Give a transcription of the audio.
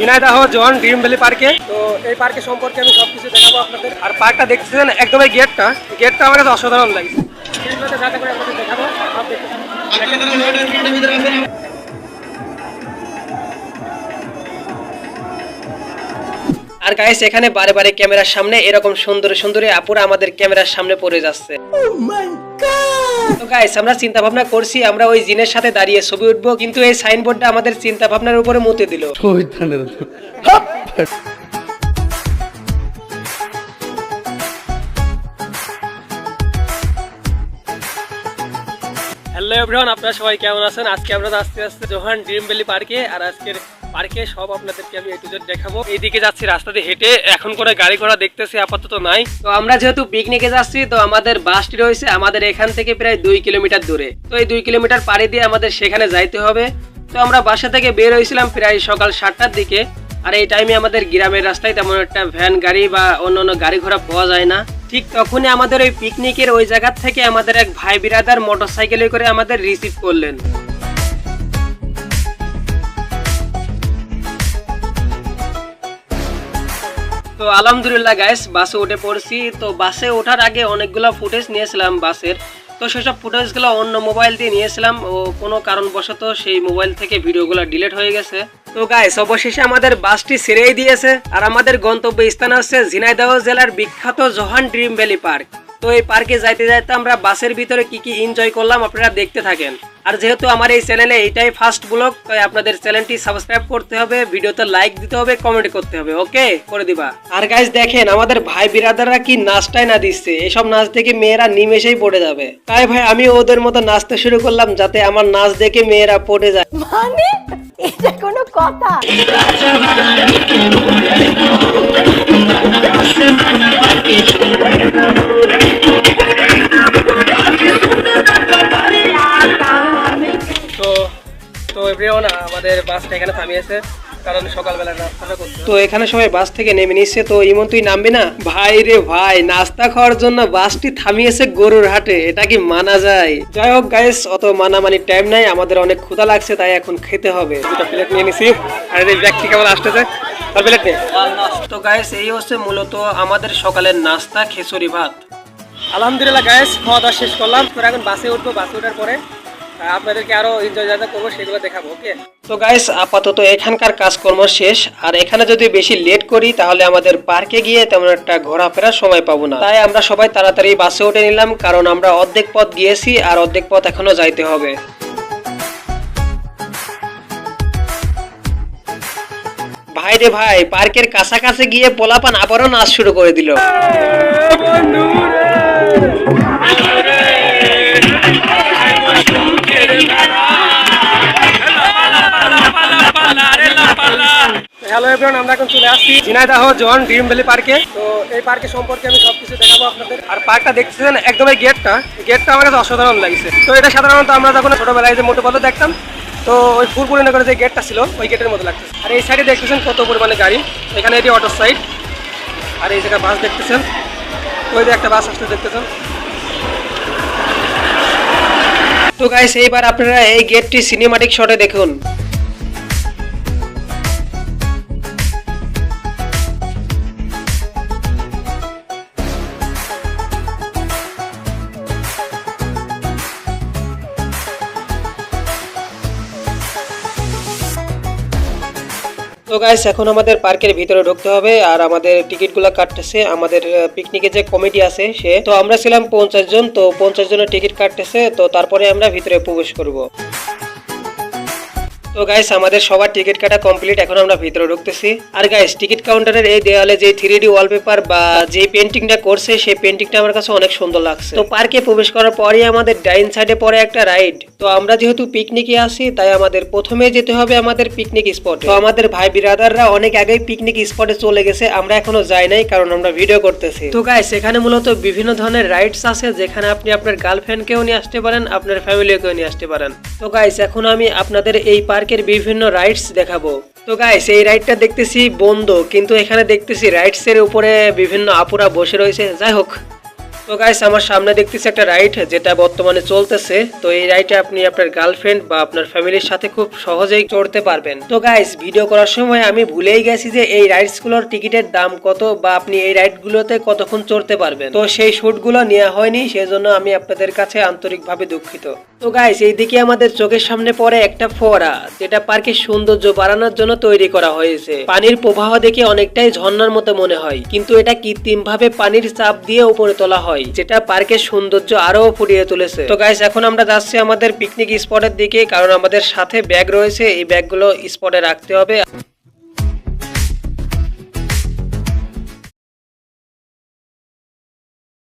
ঝিনাইদাহ জন dream valley পার্কে। তো এই পার্কে সম্পর্কে আমি সবকিছু দেখাবো আপনাদের। আর পার্কটা দেখতেছেন একদম এই গেটটা। গেটটা আমার কাছে অসাধারণ লাগছে। দেখাবো। আর গাইস এখানে বারে বারে ক্যামেরার সামনে এরকম সুন্দর সুন্দর আপুরা আমাদের ক্যামেরার সামনে পড়ে যাচ্ছে। তো গাইস আমরা চিন্তা ভাবনা করছি আমরা ওই জিনের সাথে দাঁড়িয়ে ছবি উঠবো কিন্তু এই সাইনবোর্ডটা আমাদের চিন্তা ভাবনার উপরে মতে দিল। হ্যালো এভরিওয়ান, আপনারা সবাই কেমন আছেন? আজকে আমরা আস্তে আস্তে জোহান ড্রিম ভ্যালি পার্কে, আর আজকের পার্কে সব আপনাদেরকে আমি এটু দেখাবো। এইদিকে যাচ্ছি রাস্তা দিয়ে হেঁটে, এখন করে গাড়ি ঘোড়া দেখতেছি, আপাতত নাই। তো আমরা যেহেতু পিকনিকে যাচ্ছি, তো আমাদের বাসটি রয়েছে আমাদের এখান থেকে প্রায় দুই কিলোমিটার দূরে। তো এই দুই কিলোমিটার পাড়ি দিয়ে আমাদের সেখানে যাইতে হবে। তো আমরা বাসা থেকে বের হয়েছিলাম প্রায় সকাল সাতটার দিকে, আর এই টাইমে আমাদের গ্রামের রাস্তায় তেমন একটা ভ্যান গাড়ি বা অন্য অন্য গাড়ি ঘোড়া পাওয়া যায় না। ঠিক তখনই আমাদের ওই পিকনিকের ওই জায়গা থেকে আমাদের এক ভাই বিরাদার মোটর সাইকেলে করে আমাদের রিসিভ করলেন। তো আলহামদুলিল্লাহ গাইস বাসে উঠে পড়ছি। তো বাসে ওঠার আগে অনেকগুলো ফুটেজ নিয়েছিলাম বাসের তো সেসব ফুটেজগুলো অন্য মোবাইল দিয়ে নিয়েছিলাম। ও কোনো কারণবশত সেই মোবাইল থেকে ভিডিওগুলো ডিলিট হয়ে গেছে। তো গাইস অবশেষে আমাদের বাসটি ছেড়েই দিয়েছে। আর আমাদের গন্তব্য স্থান হচ্ছে ঝিনাইদহ জেলার বিখ্যাত জোহান ড্রিম ভ্যালি পার্ক। তো এই পার্কে যাইতে যাইতে আমরা বাসের ভিতরে কি কি এনজয় করলাম আপনারা দেখতে থাকেন। আর যেহেতু আমার এই চ্যানেলে এইটাই ফার্স্ট ব্লগ তাই আপনাদের চ্যানেলটি সাবস্ক্রাইব করতে হবে, ভিডিওতে লাইক দিতে হবে কমেন্ট করতে হবে ওকে করে দিবা। আর গাইজ দেখেন, আমাদের ভাই বিরাদাররা কি নাচটাই না দিচ্ছে। এসব নাচ দেখে মেয়েরা নিমেষেই পড়ে যাবে। তাই ভাই আমি ওদের মতো নাচতে শুরু করলাম যাতে আমার নাচ দেখে মেয়েরা পড়ে যায়। মানে? এটা কোনো কথা। তো তো এভরিওয়ান আমাদের বাসটা এখানে থামিয়েছে। কারণ সকালবেলা নাস্তাটা করতে তো এখানে সবাই বাস থেকে নেমে নিচ্ছে, তো ইমন, তুই নামবি না? ভাই রে ভাই, নাস্তা খাওয়ার জন্য বাসটি থামিয়েছে গরুর হাটে, এটা কি মানা যায়? যাই হোক গাইস অত মানামানির টাইম নাই, আমাদের অনেক ক্ষুধা লাগছে, তাই এখন খেতে হবে। দুটো প্লেট নিয়ে নিছি। আর এই কেমন আসতেছে। তার প্লেট তো গাইস এই হচ্ছে মূলত আমাদের সকালের নাস্তা, খিচুড়ি, ভাত। আলহামদুলিল্লাহ গাইস খাওয়া দাওয়া শেষ করলাম। তো এখন বাসে উঠবো, বাসে ওঠার পরে আপনাদেরকে আরও এনজয় যাতে করব সেগুলো দেখাবো ওকে তো গাইস আপাতত এখানকার কাজকর্ম শেষ। আর এখানে যদি বেশি লেট করি তাহলে আমাদের পার্কে গিয়ে তেমন একটা ঘোরাফেরার সময় পাবো না। তাই আমরা সবাই তাড়াতাড়ি বাসে উঠে নিলাম কারণ আমরা অর্ধেক পথ গিয়েছি আর অর্ধেক পথ এখনও যাইতে হবে। ভাই রে ভাই পার্কের কাছাকাছি গিয়ে পোলাপান আবারও নাচ শুরু করে দিল। এভরিওয়ান আমরা এখন চলে আসছি ঝিনাইদাহ জন ড্রিম ভ্যালি পার্কে। তো এই পার্কে সম্পর্কে আমি সবকিছু দেখাবো আপনাদের। আর পার্কটা দেখতেছেন একদম এই গেটটা। গেটটা আমার কাছে অসাধারণ লাগছে। তো এটা সাধারণত আমরা যখন ছোটবেলায় যে মোটো বলো দেখতাম, তো ওই ফুলপুরি নগরে যে গেটটা ছিল, ওই গেটের মতো লাগছে। আর এই সাইডে দেখতেছেন কত পরিমাণে গাড়ি। এখানে এটি অটো সাইড আর এই জায়গায় বাস দেখতেছেন। ওই যে একটা বাস আসতে দেখতেছেন। তো গাইস এইবার আপনারা এই গেটটি সিনেমাটিক শটে দেখুন। তো গাইস এখন আমাদের পার্কের ভিতরে ঢুকতে হবে আর আমাদের টিকিটগুলো কাটতেছে। আমাদের পিকনিকে যে কমিটি আছে সে। তো আমরা ছিলাম পঞ্চাশ জন, তো পঞ্চাশ জনের টিকিট কাটতেছে। তো তারপরে আমরা ভিতরে প্রবেশ করব। তো গাইস আমাদের সবার টিকিট কাটা কমপ্লিট এখন আমরা ভিতরে ঢুকতেছি। আর গাইস টিকিট কাউন্টারের এই দেওয়ালে যে থ্রি ডি ওয়ালপেপার বা যে পেন্টিংটা করছে, সেই পেন্টিংটা আমার কাছে অনেক সুন্দর লাগছে। তো পার্কে প্রবেশ করার পরই আমাদের ডাইন সাইডে পড়ে একটা রাইড তো আমরা যেহেতু পিকনিকে আসি তাই আমাদের প্রথমে যেতে হবে আমাদের পিকনিক স্পটে তো আমাদের ভাই বিরাদাররা অনেক আগেই পিকনিক স্পটে চলে গেছে, আমরা এখনও যাই নাই, কারণ আমরা ভিডিও করতেছি। তো গাইস এখানে মূলত বিভিন্ন ধরনের রাইডস আছে, যেখানে আপনি আপনার গার্লফ্রেন্ডকেও নিয়ে আসতে পারেন, আপনার ফ্যামিলিকেও নিয়ে আসতে পারেন। তো গাইস এখন আমি আপনাদের এই পার্কের বিভিন্ন রাইডস দেখাবো। তো গাইস এই রাইডটা দেখতেছি বন্ধ, কিন্তু এখানে দেখতেছি রাইডস এর উপরে বিভিন্ন আপুরা বসে রয়েছে। যাই হোক। তো গাইস আমার সামনে দেখতেছি একটা রাইড যেটা বর্তমানে চলতেছে। তো এই রাইডে আপনি আপনার গার্লফ্রেন্ড বা আপনার ফ্যামিলির সাথে খুব সহজেই চড়তে পারবেন। তো গাইস ভিডিও করার সময় আমি ভুলেই গেছি যে এই রাইডসগুলোর টিকিটের দাম কত বা আপনি এই রাইড গুলোতে কতক্ষণ চড়তে পারবেন। তো সেই শুটগুলো নেওয়া হয়নি, সেজন্য আমি আপনাদের কাছে আন্তরিকভাবে দুঃখিত। তো গাইস এইদিকে আমাদের চোখের সামনে পড়ে একটা ফোয়ারা, যেটা পার্কের সৌন্দর্য বাড়ানোর জন্য তৈরি করা হয়েছে। পানির প্রবাহ দেখে অনেকটাই ঝর্ণার মতো মনে হয়, কিন্তু এটা কৃত্রিম ভাবে পানির চাপ দিয়ে উপরে তোলা হয়। যেটা পার্কের সৌন্দর্য আরও ফুটিয়ে তুলেছে। তো গাইস এখন আমরা যাচ্ছি আমাদের পিকনিক স্পটের দিকে, কারণ আমাদের সাথে ব্যাগ রয়েছে, এই ব্যাগগুলো স্পটে রাখতে হবে।